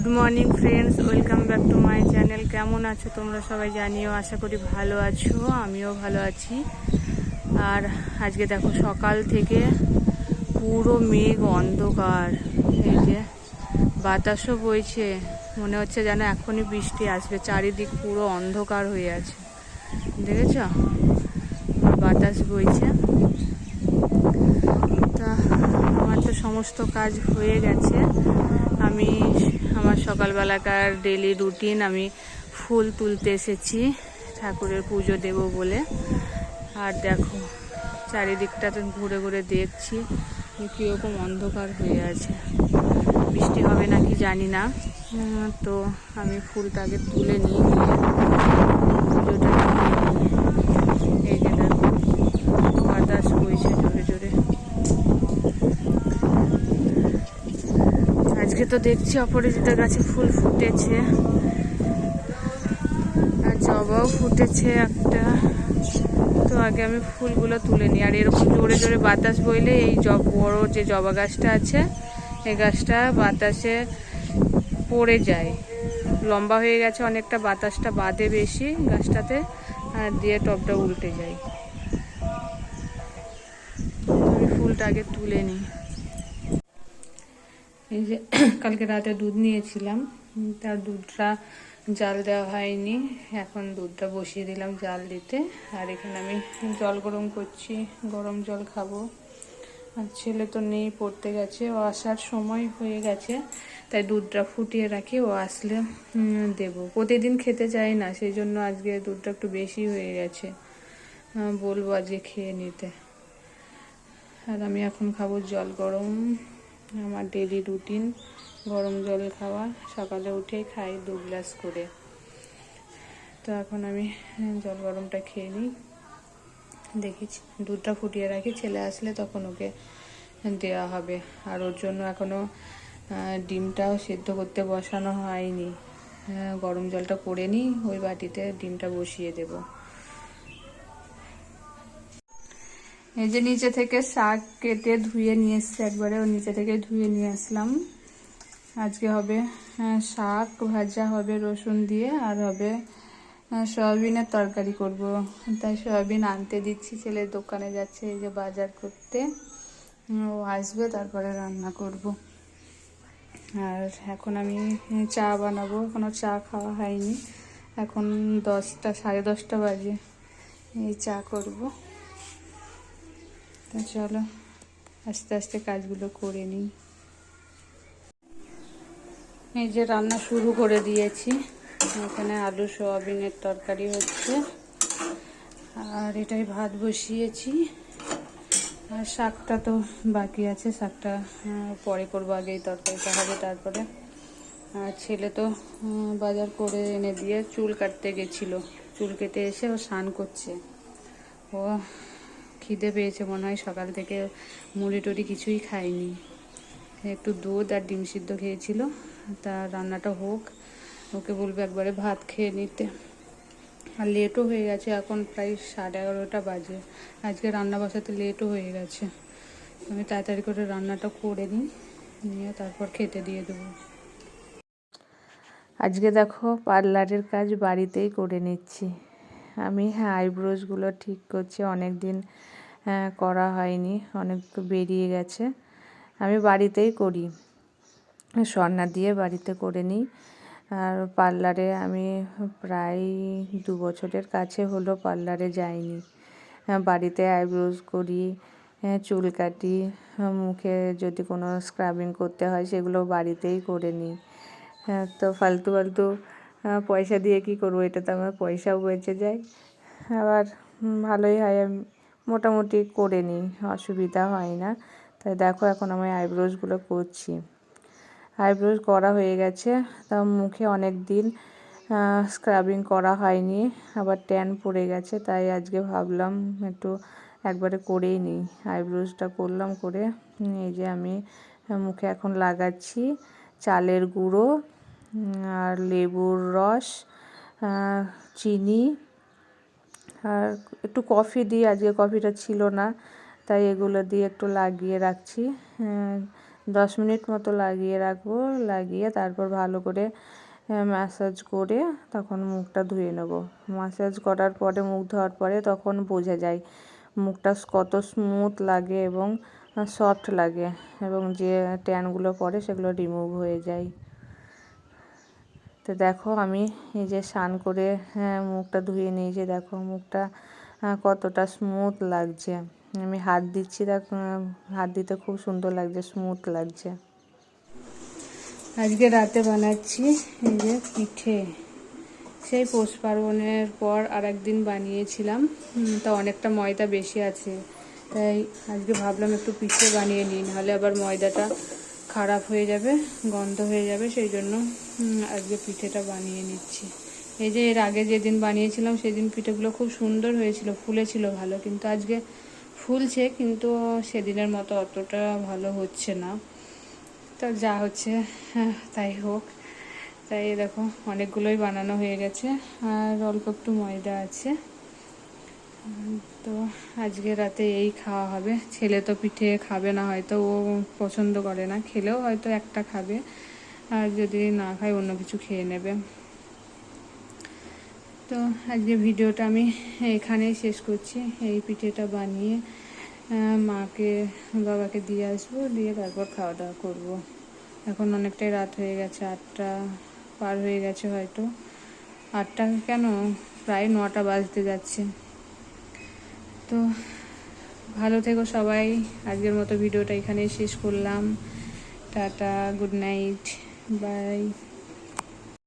Good morning friends welcome back to my channel কেমন আছো তোমরা সবাই জানিও? আশা করি ভালো আছো, আমিও ভালো আছি। আর আজকে দেখো, সকাল থেকে পুরো মেঘ অন্ধকার। এই যে বাতাসও বইছে। মনে হচ্ছে যেন এখনই বৃষ্টি আসবে। চারিদিক পুরো অন্ধকার হয়ে আছে। দেখেছ? বাতাস বইছে। তা, আমার তো সমস্ত কাজ হয়ে গেছে। আমি আমার সকালবেলাকার ডেলি রুটিন আমি ফুল তুলতে এসেছি, ঠাকুরের পুজো দেব বলে। আর দেখো, চারিদিকটা তো ঘুরে ঘুরে দেখছি কীরকম অন্ধকার হয়ে আছে। বৃষ্টি হবে নাকি জানি না। তো আমি ফুলটাকে তুলে নিয়ে পুজোটা দিয়ে নিই। এই যে দেখো বাতাস বইছে জোরে জোরে আজকে তো দেখছি অপরাজিতার গাছে ফুল ফুটেছে। আর জবাও ফুটেছে একটা। তো আগে আমি ফুলগুলো তুলে নিই। আর এরকম জোরে জোরে বাতাস বইলে এই জব বড় যে জবা গাছটা আছে এই গাছটা বাতাসে পড়ে যায়। লম্বা হয়ে গেছে, অনেকটা বাতাসটা বাদে বেশি গাছটাতে, আর দিয়ে টবটা উল্টে যায়। আমি ফুলটা আগে তুলে নিই। এই যে কালকে রাতে দুধ নিয়েছিলাম তার দুধটা জাল দেওয়া হয়নি। এখন দুধটা বসিয়ে দিলাম জাল দিতে। আর এখানে আমি জল গরম করছি, গরম জল খাব। আর ছেলে তো নেই, পড়তে গেছে। ও আসার সময় হয়ে গেছে, তাই দুধটা ফুটিয়ে রাখি। ও আসলে দেবো। প্রতিদিন খেতে চাই না, সেই জন্য আজকে দুধটা একটু বেশি হয়ে গেছে। বলব আজকে খেয়ে নিতে। আর আমি এখন খাব জল গরম। আমার ডেলি রুটিন গরম জল খাওয়া, সকালে উঠেই খাই দু গ্লাস করে। তো এখন আমি জল গরমটা খেয়ে নিই। দেখি দুধটা ফুটিয়ে রাখি, ছেলে আসলে তখন ওকে দেওয়া হবে। আর ওর জন্য এখনও ডিমটাও সেদ্ধ করতে বসানো হয়নি। গরম জলটা করে নিই, ওই বাটিতে ডিমটা বসিয়ে দেবো। এই যে নিচে থেকে শাক কেটে ধুয়ে নিয়ে এসছি একবারে ও নিচে থেকে ধুয়ে নিয়ে আসলাম। আজকে হবে আহ, শাক ভাজা হবে রসুন দিয়ে আর হবে আহ, সয়াবিনের তরকারি করব। তাই সয়াবিন আনতে দিচ্ছি ছেলে দোকানে যাচ্ছে এই যে বাজার করতে। ও আসবে তারপরে রান্না করব। আর এখন আমি চা বানাবো এখনও চা খাওয়া হয়নি। এখন দশটা সাড়ে দশটা বাজে এই চা করব। তো চলো আস্তে আস্তে কাজগুলো করে নিই। এই যে রান্না শুরু করে দিয়েছি। এখানে আলু, সোয়াবিনের তরকারি হচ্ছে। আর এটাই ভাত বসিয়েছি। আর শাকটা তো বাকি আছে, শাকটা পরে করব আগে এই তরকারিটা হবে তারপরে। আর ছেলে তো বাজার করে এনে দিয়ে চুল কাটতে গেছিল। চুল কেটে এসে ও স্নান করছে। ও খিদে পেয়েছে মনে হয়, সকাল থেকে মুড়ি টুড়ি কিছুই খায়নি একটু দুধ আর ডিম সিদ্ধ খেয়েছিল, তা রান্নাটা হোক, ওকে বলবে একবারে ভাত খেয়ে নিতে। আর লেটও হয়ে গেছে, এখন প্রায় সাড়ে এগারোটা বাজে। আজকে রান্না বসাতে লেটও হয়ে গেছে। আমি তাড়াতাড়ি করে রান্নাটা করে নিই, নিয়ে তারপর খেতে দিয়ে দেবো। আজকে দেখো পার্লারের কাজ বাড়িতেই করে নিচ্ছি। আমি হ্যাঁ আইব্রোজগুলো ঠিক করছি অনেক দিন করা হয়নি। অনেক বেরিয়ে গেছে। আমি বাড়িতেই করি। স্বর্ণা দিয়ে বাড়িতে করে নিই। আর পার্লারে আমি প্রায় দু বছরের কাছে হলো পার্লারে যাইনি। আহ, বাড়িতে আইব্রোজ করি চুল কাটি মুখে যদি কোনো স্ক্রাবিং করতে হয় সেগুলো বাড়িতেই করে নিই। হ্যাঁ তো ফালতু ফালতু পয়সা দিয়ে কি করব? এটা তো আমার পয়সাও বেঁচে যায়। আবার ভালোই হয় মোটামুটি করে নিই, অসুবিধা হয় না। তাই দেখো এখন আমি আইব্রোজগুলো করছি। আইব্রোজ করা হয়ে গেছে। তা মুখে অনেক দিন স্ক্রাবিং করা হয়নি, আবার ট্যান পড়ে গেছে। তাই আজকে ভাবলাম একটু একবারে করেই নিই। আইব্রোজটা করলাম করে এই যে আমি মুখে এখন লাগাচ্ছি চালের গুঁড়ো আর লেবুর রস চিনি আর একটু কফি দিই, আজকে কফিটা ছিল না, তাই এগুলো দিয়ে একটু লাগিয়ে রাখছি। দশ মিনিট মতো লাগিয়ে রাখব, লাগিয়ে তারপর ভালো করে ম্যাসাজ করে তখন মুখটা ধুয়ে নেব। ম্যাসাজ করার পরে, মুখ ধোয়ার পরে তখন বোঝা যায় মুখটা কত স্মুথ লাগে এবং সফট লাগে এবং যে ট্যানগুলো পড়ে সেগুলো রিমুভ হয়ে যায়। তো দেখো আমি এই যে স্নান করে হ্যাঁ মুখটা ধুয়ে নিয়েছি দেখো মুখটা কতটা স্মুথ লাগছে। আমি হাত দিচ্ছি দেখো হাত দিতে খুব সুন্দর লাগছে স্মুথ লাগছে। আজকে রাতে বানাচ্ছি এই যে পিঠে। সেই পৌষ পার্বণের পর আর একদিন বানিয়েছিলাম তা অনেকটা ময়দা বেশি আছে। তাই আজকে ভাবলাম একটু পিঠে বানিয়ে নিই, নাহলে আবার ময়দাটা খারাপ হয়ে যাবে, গন্ধ হয়ে যাবে, সেই জন্য আজকে পিঠেটা বানিয়ে নিচ্ছি। এই যে এর আগে যেদিন বানিয়েছিলাম, সেদিন পিঠেগুলো খুব সুন্দর হয়েছিল, ফুলেছিল ভালো, কিন্তু আজকে ফুলছে, কিন্তু সেদিনের মতো অতটা ভালো হচ্ছে না। তো যা হচ্ছে, তাই হোক। তাই দেখো, অনেকগুলোই বানানো হয়ে গেছে, আর অল্প একটু ময়দা আছে। তো আজকে রাতে এই খাওয়া হবে। ছেলে তো পিঠে খাবে না, হয়তো ও পছন্দ করে না। খেলেও হয়তো একটা খাবে। আর যদি না খায়, অন্য কিছু খেয়ে নেবে। তো আজকে ভিডিওটা আমি এখানেই শেষ করছি। এই পিঠেটা বানিয়ে মাকে, বাবাকে দিয়ে আসব। দিয়ে তারপর খাওয়া দাওয়া করব। এখন অনেকটাই রাত হয়ে গেছে, আটটা পার হয়ে গেছে হয়তো। আটটা কেন? প্রায় নটা বাজতে যাচ্ছে। তো ভালো থেকো সবাই। আজকের মতো ভিডিওটা এখানেই শেষ করলাম। Tata good night bye.